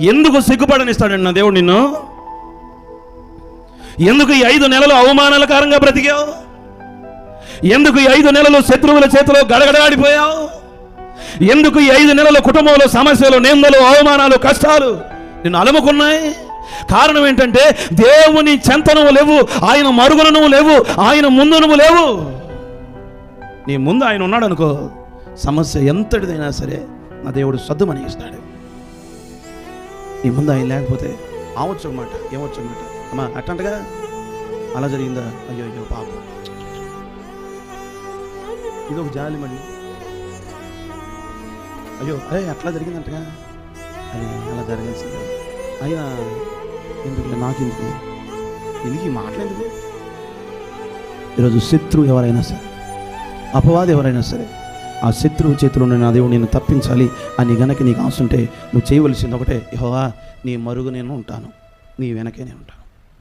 ఎందుకు సిగ్గుపడనిస్తాడండి నా దేవుడు నిన్ను? ఎందుకు ఈ ఐదు నెలలు అవమానకరంగా బ్రతికావు? ఎందుకు ఈ ఐదు నెలలు శత్రువుల చేతిలో గడగడలాడిపోయావు? ఎందుకు ఈ ఐదు నెలల కుటుంబంలో సమస్యలు నిందలు అవమానాలు కష్టాలు నిన్ను అలముకున్నాయి? కారణం ఏంటంటే దేవుని చెంత నువ్వు లేవు ఆయన మరుగున నువ్వు లేవు ఆయన ముందు నువ్వు లేవు. నీ ముందు ఆయన ఉన్నాడు అనుకో సమస్య ఎంతటిదైనా సరే నా దేవుడు సద్దుమని ఇస్తాడు నీ ముందు ఆయన లేకపోతే? ఆవచ్చు అనమాట ఏమొచ్చు అనమాట అమ్మా అట్టంటగా అలా జరిగిందా? అయ్యో అయ్యో పాపం. ఇది ఒక జాలి మళ్ళీ అయ్యో అరే అట్లా జరిగిందంటగా? అది అలా జరగాల్సింది. అయినా ఎందుకు నాకు ఎందుకు ఈ మాటలెందుకు? ఈరోజు శత్రువు ఎవరైనా సరే అపవాది ఎవరైనా సరే ఆ శత్రువు చేతిలో నా దేవుడు నేను తప్పించాలి అని గనక నీకు ఆశ ఉంటే నువ్వు చేయవలసింది ఒకటే యహోవా నీ మరుగు నేను ఉంటాను. నీ వెనకే నేను ఉంటాను.